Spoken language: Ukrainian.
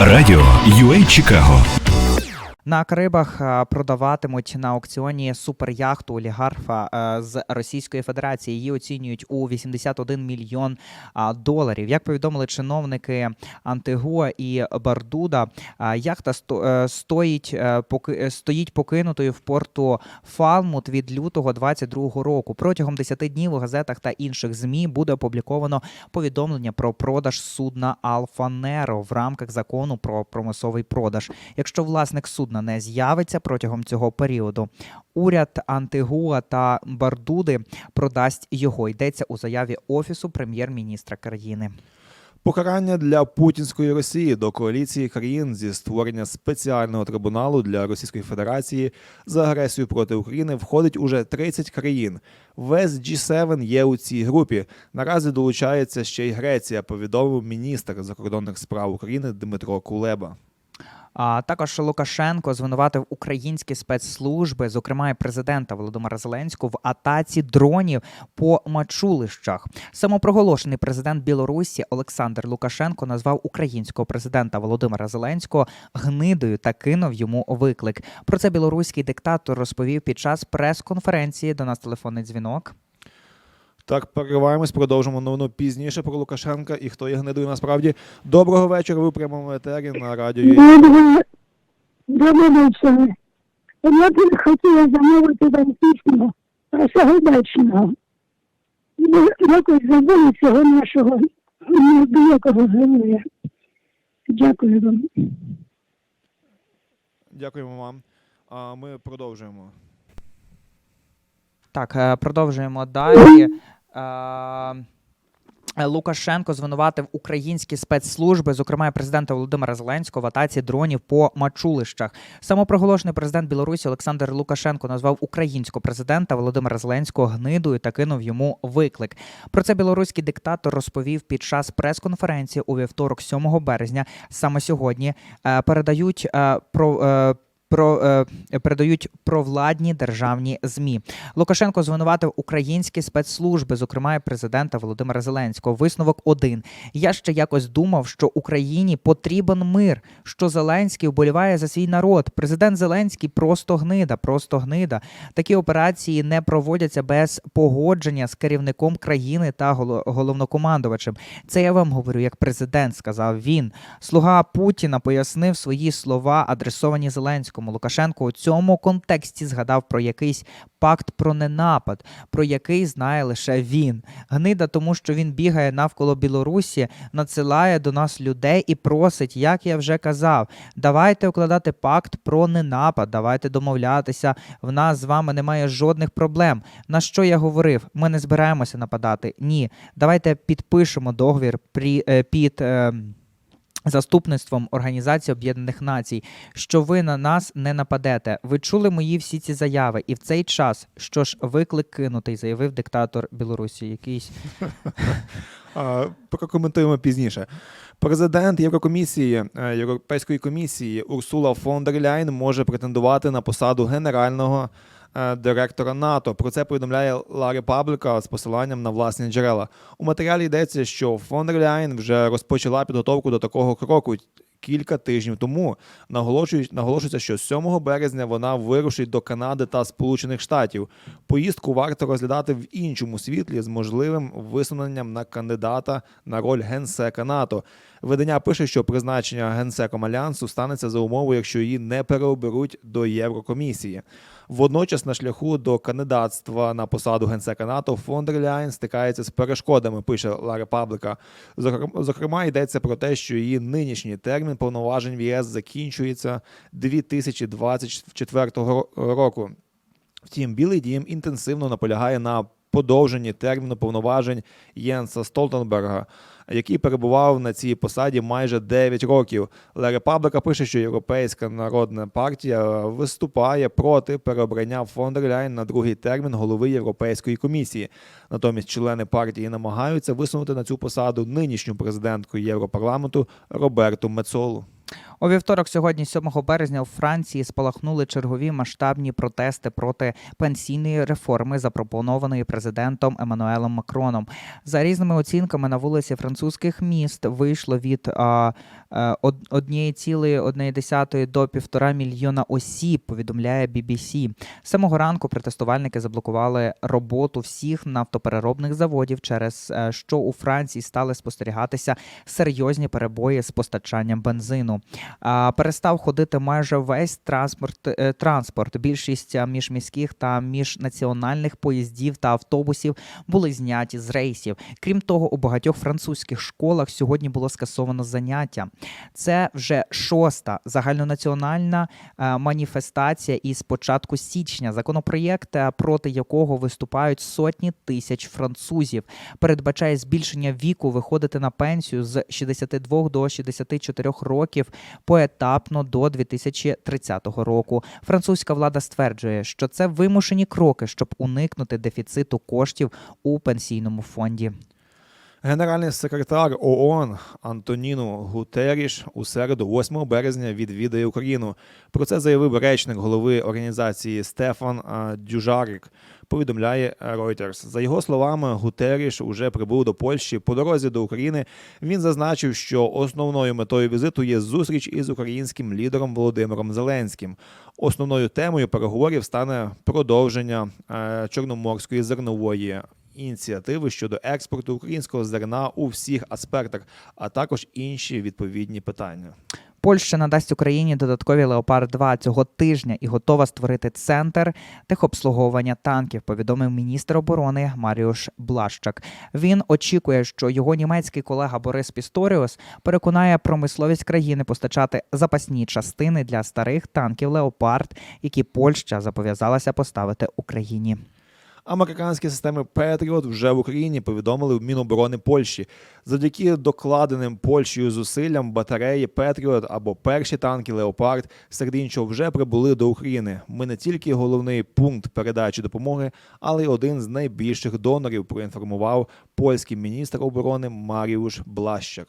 Радіо UA Чикаго На Карибах е, продаватимуть на аукціоні суперяхту олігарха е, з Російської Федерації. Її оцінюють у 81 мільйон доларів. Як повідомили чиновники Антигуа і Бардуда, яхта е, стоїть е, поки стоїть покинутою в порту Фалмут від лютого 22 року. Протягом 10 днів у газетах та інших змі буде опубліковано повідомлення про продаж судна Алфа Неро в рамках закону про промисловий продаж. Якщо власник судна не з'явиться протягом цього періоду, уряд Антигуа та Бардуди продасть його. Йдеться у заяві офісу прем'єр-міністра країни. Покарання для путінської Росії до коаліції країн зі створення спеціального трибуналу для Російської Федерації за агресію проти України входить уже 30 країн. Весь G7 є у цій групі. Наразі долучається ще й Греція. Повідомив міністр закордонних справ України Дмитро Кулеба. А також Лукашенко звинуватив українські спецслужби, зокрема і президента Володимира Зеленського, в атаці дронів по мачулищах. Самопроголошений президент Білорусі Олександр Лукашенко назвав українського президента Володимира Зеленського гнидою та кинув йому виклик. Про це білоруський диктатор розповів під час прес-конференції. До нас телефонний дзвінок. Так, перериваємось, продовжимо новину пізніше про Лукашенка і хто є гнидою насправді. Доброго вечора. Ви у прямому етері на радіо. Доброго, доброго вечора. Я б хотіла замовити вам пісню про Сагайдачного. Ми якось забули цього нашого неабиякого героя. Дякую вам. Дякуємо вам. А ми продовжуємо. Так, е, продовжуємо далі. Е, Лукашенко звинуватив українські спецслужби, зокрема президента Володимира Зеленського, в атаці дронів по мачулищах. Самопроголошений президент Білорусі Олександр Лукашенко назвав українського президента Володимира Зеленського гнидою та кинув йому виклик. Про це білоруський диктатор розповів під час прес-конференції у вівторок, 7 березня. Саме сьогодні е, передають е, про. Про е, передають провладні державні змі. Лукашенко звинуватив українські спецслужби, зокрема і президента Володимира Зеленського. Висновок один. Я ще якось думав, що Україні потрібен мир, що Зеленський вболіває за свій народ. Президент Зеленський просто гнида, просто гнида. Такі операції не проводяться без погодження з керівником країни та голо- головнокомандувачем. Це я вам говорю як президент, сказав він. Слуга Путіна пояснив свої слова, адресовані Зеленському. Лукашенко у цьому контексті згадав про якийсь пакт про ненапад, про який знає лише він. Гнида, тому що він бігає навколо Білорусі, надсилає до нас людей і просить, як я вже казав, давайте укладати пакт про ненапад, давайте домовлятися. В нас з вами немає жодних проблем. На що я говорив? Ми не збираємося нападати. Ні, давайте підпишемо договір при, е, під. Заступництвом Організації Об'єднаних Націй, що ви на нас не нападете. Ви чули мої всі ці заяви, і в цей час що ж виклик кинутий, заявив диктатор Білорусі. Якийсь Прокоментуємо пізніше. Президент Єврокомісії е, Європейської комісії Урсула фон дер Ляйн може претендувати на посаду генерального директора НАТО. Про це повідомляє Ла Репабліка з посиланням на власні джерела. У матеріалі йдеться, що фон дер Ляйн вже розпочала підготовку до такого кроку. Кілька тижнів тому наголошують, наголошується, що 7 березня вона вирушить до Канади та Сполучених Штатів. Поїздку варто розглядати в іншому світлі з можливим висуненням на кандидата на роль генсека НАТО. Видання пише, що призначення генсеком альянсу станеться за умовою, якщо її не переоберуть до Єврокомісії. Водночас на шляху до кандидатства на посаду генсека НАТО фон дер Ляйн стикається з перешкодами. Пише Ла Репабліка. Зокрем- Зокрема, йдеться про те, що її нинішній термін повноважень в ЄС закінчується 2024 року. Втім, Білий дім інтенсивно наполягає на подовженні терміну повноважень Єнса Столтенберга, який перебував на цій посаді майже 9 років. Ла Репабліка пише, що Європейська народна партія виступає проти переобрання фон дер Ляйн на другий термін голови Європейської комісії. Натомість члени партії намагаються висунути на цю посаду нинішню президентку Європарламенту Роберту Мецолу. У вівторок, сьогодні, 7 березня, у Франції спалахнули чергові масштабні протести проти пенсійної реформи, запропонованої президентом Еммануелем Макроном. За різними оцінками на вулиці французьких міст вийшло від е, од- 1,1 до 1,5 мільйона осіб. Повідомляє BBC. З самого ранку протестувальники заблокували роботу всіх нафтопереробних заводів, через е, що у Франції стали спостерігатися серйозні перебої з постачанням бензину. Перестав ходити майже весь транспорт. е, Транспорт. Більшість е, міжміських та міжнаціональних поїздів та автобусів були зняті з рейсів. Крім того, у багатьох французьких школах сьогодні було скасовано заняття. Це вже шоста загальнонаціональна е, маніфестація із початку січня. Законопроєкт, проти якого виступають сотні тисяч французів, передбачає збільшення віку виходити на пенсію з 62 до 64 років поетапно до 2030 року. Французька влада стверджує, що це вимушені кроки, щоб уникнути дефіциту коштів у пенсійному фонді. Генеральний секретар ООН Антоніну Гутеріш у середу, 8 березня, відвідає Україну. Про це заявив речник голови організації Стефан а, Дюжарик. Повідомляє Reuters. За його словами, Гутеріш уже прибув до Польщі. По дорозі до України він зазначив, що основною метою візиту є зустріч із українським лідером Володимиром Зеленським. Основною темою переговорів стане продовження е, чорноморської зернової ініціативи щодо експорту українського зерна у всіх аспектах, а також інші відповідні питання. Польща надасть Україні додаткові Леопард 2 цього тижня і готова створити центр техобслуговування танків. Повідомив міністр оборони Маріуш Блащак. Він очікує, що його німецький колега Борис Пісторіус переконає промисловість країни постачати запасні частини для старих танків Леопард, які Польща зобов'язалася поставити Україні. Американські системи Петріот вже в Україні повідомили в Міноборони Польщі. Завдяки докладеним Польщею зусиллям батареї Петріот або перші танки Леопард серед іншого вже прибули до України. Ми не тільки головний пункт передачі допомоги, але й один з найбільших донорів. Проінформував польський міністр оборони Маріуш Блащак.